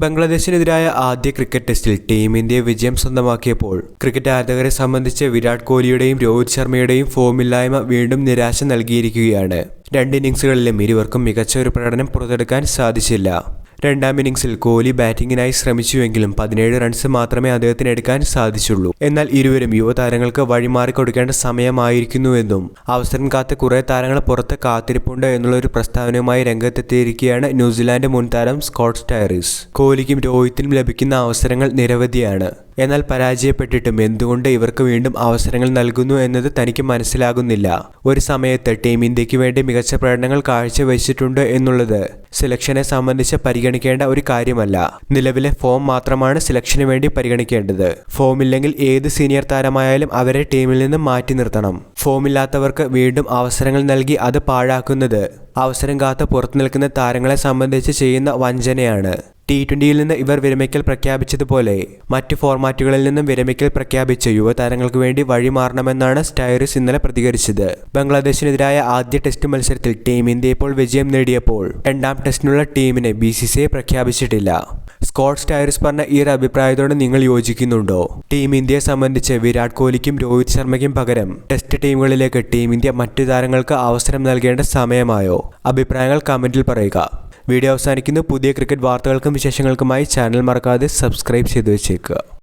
ബംഗ്ലാദേശിനെതിരായ ആദ്യ ക്രിക്കറ്റ് ടെസ്റ്റിൽ team India വിജയം സ്വന്തമാക്കിയപ്പോൾ ക്രിക്കറ്റ് ആരാധകരെ സംബന്ധിച്ച് വിരാട് കോഹ്ലിയുടെയും രോഹിത് ശർമ്മയുടെയും ഫോമില്ലായ്മ വീണ്ടും നിരാശ നൽകിയിരിക്കുകയാണ്. രണ്ട് ഇന്നിംഗ്സുകളിലും ഇരുവർക്കും മികച്ച ഒരു പ്രകടനം പുറത്തെടുക്കാൻ സാധിച്ചില്ല. രണ്ടാം ഇന്നിംഗ്സിൽ കോഹ്ലി ബാറ്റിംഗിനായി ശ്രമിച്ചുവെങ്കിലും പതിനേഴ് റൺസ് മാത്രമേ അദ്ദേഹത്തിന് എടുക്കാൻ സാധിച്ചുള്ളൂ. എന്നാൽ ഇരുവരും യുവതാരങ്ങൾക്ക് വഴിമാറി കൊടുക്കേണ്ട സമയമായിരിക്കുന്നുവെന്നും അവസരം കാത്ത് കുറെ താരങ്ങൾ പുറത്ത് കാത്തിരിപ്പുണ്ട് എന്നുള്ള ഒരു പ്രസ്താവനയുമായി രംഗത്തെത്തിയിരിക്കുകയാണ് ന്യൂസിലാൻഡ് മുൻ താരം സ്കോട്ട് സ്റ്റൈറിസ് കോഹ്ലിക്കും രോഹിത്തിനും ലഭിക്കുന്ന അവസരങ്ങൾ നിരവധിയാണ്. എന്നാൽ പരാജയപ്പെട്ടിട്ടും എന്തുകൊണ്ട് ഇവർക്ക് വീണ്ടും അവസരങ്ങൾ നൽകുന്നു എന്നത് തനിക്ക് മനസ്സിലാകുന്നില്ല. ഒരു സമയത്ത് ടീം ഇന്ത്യയ്ക്ക് വേണ്ടി മികച്ച പ്രകടനങ്ങൾ കാഴ്ചവെച്ചിട്ടുണ്ട് എന്നുള്ളത് സെലക്ഷനെ സംബന്ധിച്ച് പരിഗണിക്കേണ്ട ഒരു കാര്യമല്ല. നിലവിലെ ഫോം മാത്രമാണ് സെലക്ഷന് വേണ്ടി പരിഗണിക്കേണ്ടത്. ഫോമില്ലെങ്കിൽ ഏത് സീനിയർ താരമായാലും അവരെ ടീമിൽ നിന്ന് മാറ്റി നിർത്തണം. ഫോമില്ലാത്തവർക്ക് വീണ്ടും അവസരങ്ങൾ നൽകി അത് പാഴാക്കുന്നത് അവസരം കാത്ത് പുറത്തു നിൽക്കുന്ന താരങ്ങളെ സംബന്ധിച്ച് ചെയ്യുന്ന വഞ്ചനയാണ്. ടി ട്വന്റിയിൽ നിന്ന് ഇവർ വിരമിക്കൽ പ്രഖ്യാപിച്ചതുപോലെ മറ്റ് ഫോർമാറ്റുകളിൽ നിന്നും വിരമിക്കൽ പ്രഖ്യാപിച്ച യുവതാരങ്ങൾക്ക് വേണ്ടി വഴിമാറണമെന്നാണ് സ്റ്റൈറിസ് ഇന്നലെ പ്രതികരിച്ചത്. ബംഗ്ലാദേശിനെതിരായ ആദ്യ ടെസ്റ്റ് മത്സരത്തിൽ ടീം ഇന്ത്യ ഇപ്പോൾ വിജയം നേടിയപ്പോൾ രണ്ടാം ടെസ്റ്റിനുള്ള ടീമിനെ ബി സി സി ഐ പ്രഖ്യാപിച്ചിട്ടില്ല. സ്കോട്ട് സ്റ്റൈറിസ് പറഞ്ഞ ഈ ഒരു അഭിപ്രായത്തോട് നിങ്ങൾ യോജിക്കുന്നുണ്ടോ? ടീം ഇന്ത്യയെ സംബന്ധിച്ച് വിരാട് കോഹ്ലിക്കും രോഹിത് ശർമ്മയ്ക്കും പകരം ടെസ്റ്റ് ടീമുകളിലേക്ക് ടീം ഇന്ത്യ മറ്റു താരങ്ങൾക്ക് അവസരം നൽകേണ്ട സമയമായോ? അഭിപ്രായങ്ങൾ കമന്റിൽ പറയുക. വീഡിയോ അവസാനിക്കുന്നു. പുതിയ ക്രിക്കറ്റ് വാർത്തകൾക്കും വിശേഷങ്ങൾക്കുമായി ചാനൽ മറക്കാതെ സബ്സ്ക്രൈബ് ചെയ്തു വെച്ചേക്കുക.